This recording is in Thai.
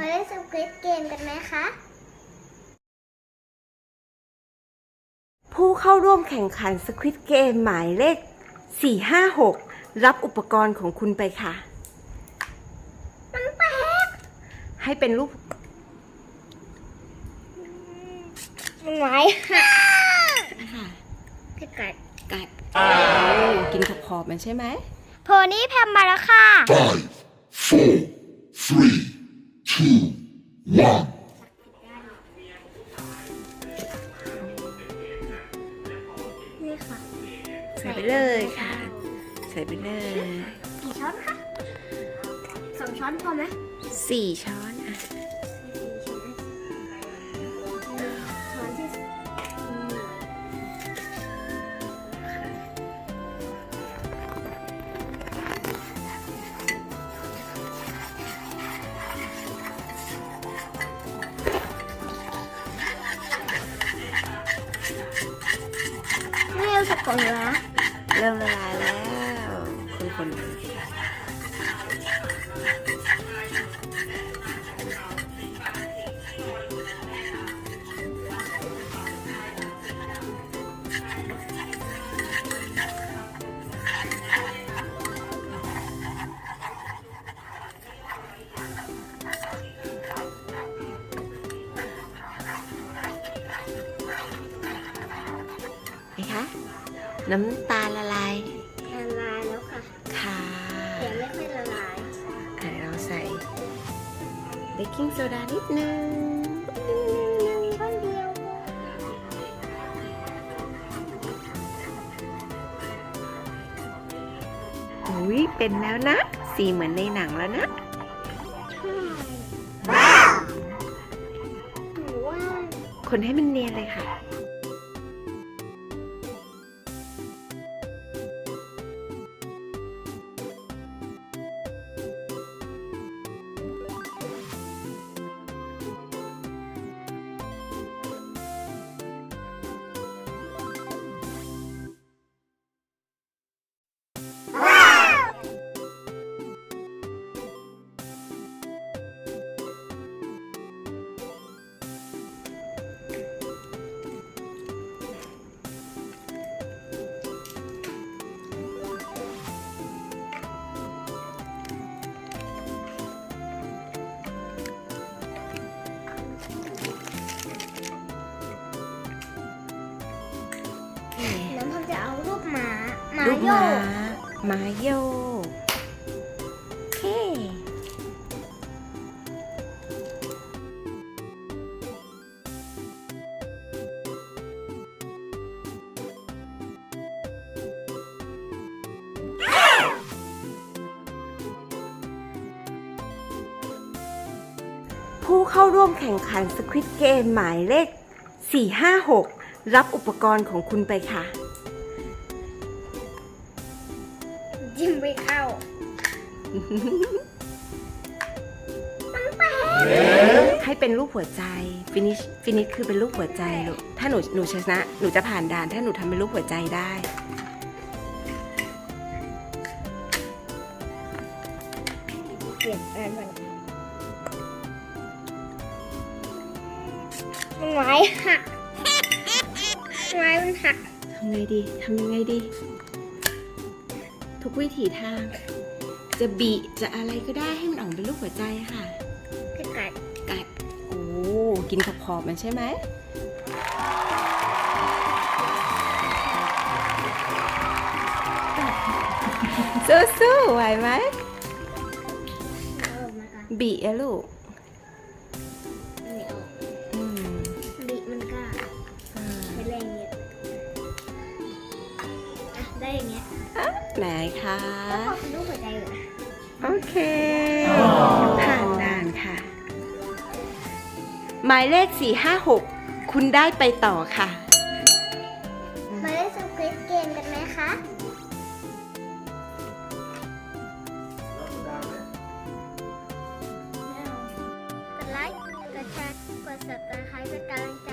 มาเล่นสควิตเกมกันไหมคะ ผู้เข้าร่วมแข่งขันสควิตเกมหมายเลข 456 รับอุปกรณ์ของคุณไปค่ะ มันแปลกให้เป็นรูปมันไหวค่ะค่ะพี่กัดกัดโอ้กินขอบขอบๆมันใช่ไหม โพนี่แพมมาแล้วค่ะ Five, four, ใส่ไปเลยค่ะ ใส่ไปเลย กี่ช้อนคะสองช้อนพอไหมสี่ช้อน ไม่เอาสักก่อนละเริ่มละลายแล้วคนๆ ไหมคะ น้ำตาลละลายละลายแล้วค่ะ ค่ะยังไม่ค่อยละลายอะเราใส่เบกกิ้งโซดานิดนึงช้อนเดียวอุ้ยเป็นแล้วนะ สีเหมือนในหนังแล้วนะหนูว่าคนให้มันเนียนเลยค่ะ มาหมารูปโยม้ากม้าโยกโอเค ผู้เข้าร่วมแข่งขันสควิตเกมหมายเลข 456 รับอุปกรณ์ของคุณไปค่ะ จิ้มไม่เข้า มันแปลกให้เป็นรูปหัวใจฟินิชฟินิชคือเป็นรูปหัวใจลูกถ้าหนูหนูชนะหนูจะผ่านด่าน ถ้าหนูทำเป็นรูปหัวใจได้ เปลี่ยนอันมันมันไม้หักไม้มันหักทำไงดีทำยังไงดี ทุกวิถีทาง จะบีจะอะไรก็ได้ให้มันออกเป็นรูปหัวใจค่ะพี่กัดกัดโอ้กินขอบขอบๆมันใช่ไหมสู้ๆไหวไหมเอาออกมาก่อนบีอะลูก ได้อย่างเงี้ยไหนคะก็พอเป็นรูปหัวใจอยู่นะโอเค ผ่านด่านค่ะ หมายเลข 456 คุณได้ไปต่อค่ะ มาเล่นสควิตเกมกันไหมคะ กดไลค์ กดแชร์ กด subscribe เป็นกำลังใจ